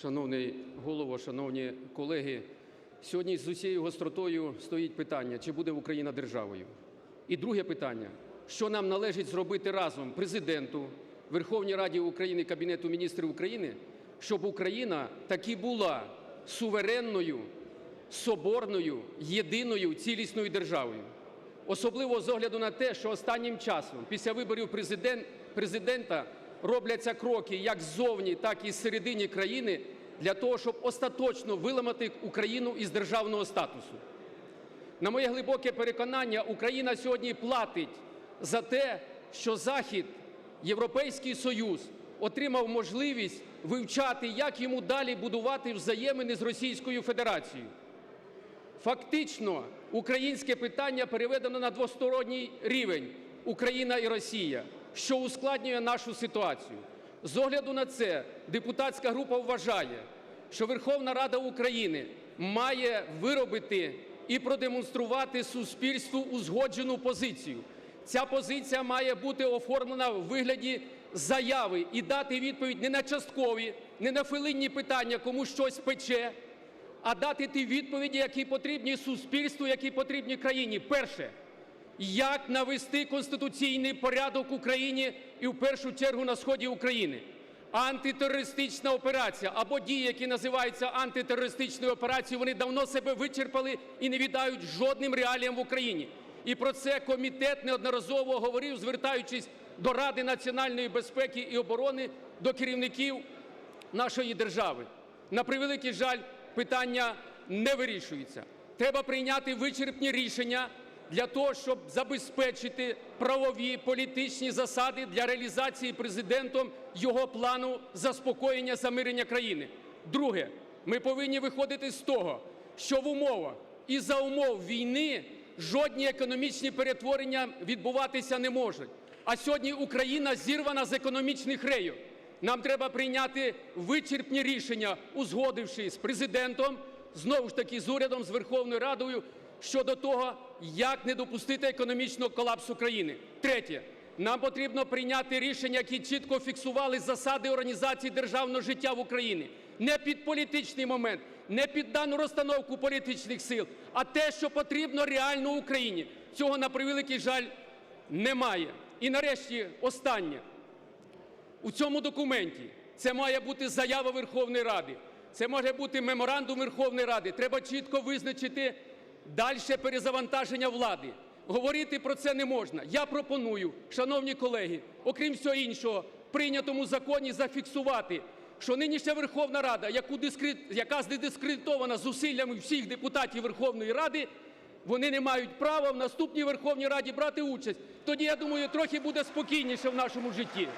Шановний голово, шановні колеги, сьогодні з усією гостротою стоїть питання, чи буде Україна державою. І друге питання, що нам належить зробити разом Президенту, Верховній Раді України, Кабінету міністрів України, щоб Україна таки була суверенною, соборною, єдиною, цілісною державою. Особливо з огляду на те, що останнім часом, після виборів президент, президента, робляться кроки як ззовні, так і зсередині країни для того, щоб остаточно виламати Україну із державного статусу. На моє глибоке переконання, Україна сьогодні платить за те, що Захід, Європейський Союз отримав можливість вивчати, як йому далі будувати взаємини з Російською Федерацією. Фактично, українське питання переведено на двосторонній рівень Україна і Росія, що ускладнює нашу ситуацію. З огляду на це депутатська група вважає, що Верховна Рада України має виробити і продемонструвати суспільству узгоджену позицію. Ця позиція має бути оформлена в вигляді заяви і дати відповідь не на часткові, не на хвилинні питання, кому щось пече, а дати ті відповіді, які потрібні суспільству, які потрібні країні. Перше, як навести конституційний порядок в Україні і в першу чергу на сході України. Антитерористична операція або дії, які називаються антитерористичною операцією, вони давно себе вичерпали і не віддають жодним реаліям в Україні. І про це комітет неодноразово говорив, звертаючись до Ради національної безпеки і оборони, до керівників нашої держави. На превеликий жаль, питання не вирішується. Треба прийняти вичерпні рішення для того, щоб забезпечити правові політичні засади для реалізації Президентом його плану заспокоєння замирення країни. Друге, ми повинні виходити з того, що в умовах і за умов війни жодні економічні перетворення відбуватися не можуть. А сьогодні Україна зірвана з економічних рейок. Нам треба прийняти вичерпні рішення, узгодивши з Президентом, знову ж таки з урядом, з Верховною Радою щодо того, як не допустити економічного колапсу країни. Третє. Нам потрібно прийняти рішення, які чітко фіксували засади організації державного життя в Україні. Не під політичний момент, не під дану розстановку політичних сил, а те, що потрібно реально Україні. Цього, на превеликий жаль, немає. І нарешті останнє. У цьому документі це має бути заява Верховної Ради, це може бути меморандум Верховної Ради. Треба чітко визначити дальше перезавантаження влади. Говорити про це не можна. Я пропоную, шановні колеги, окрім всього іншого, прийнятому законі зафіксувати, що нинішня Верховна Рада, яку дискрет... яка здискредитована зусиллями всіх депутатів Верховної Ради, вони не мають права в наступній Верховній Раді брати участь. Тоді, я думаю, трохи буде спокійніше в нашому житті.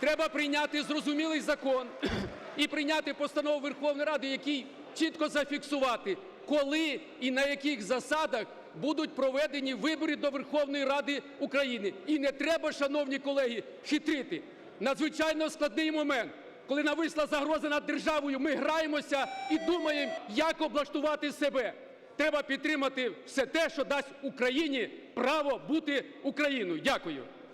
Треба прийняти зрозумілий закон і прийняти постанову Верховної Ради, який чітко зафіксувати, коли і на яких засадах будуть проведені вибори до Верховної Ради України. І не треба, шановні колеги, хитрити. Надзвичайно складний момент, коли нависла загроза над державою, ми граємося і думаємо, як облаштувати себе. Треба підтримати все те, що дасть Україні право бути Україною. Дякую.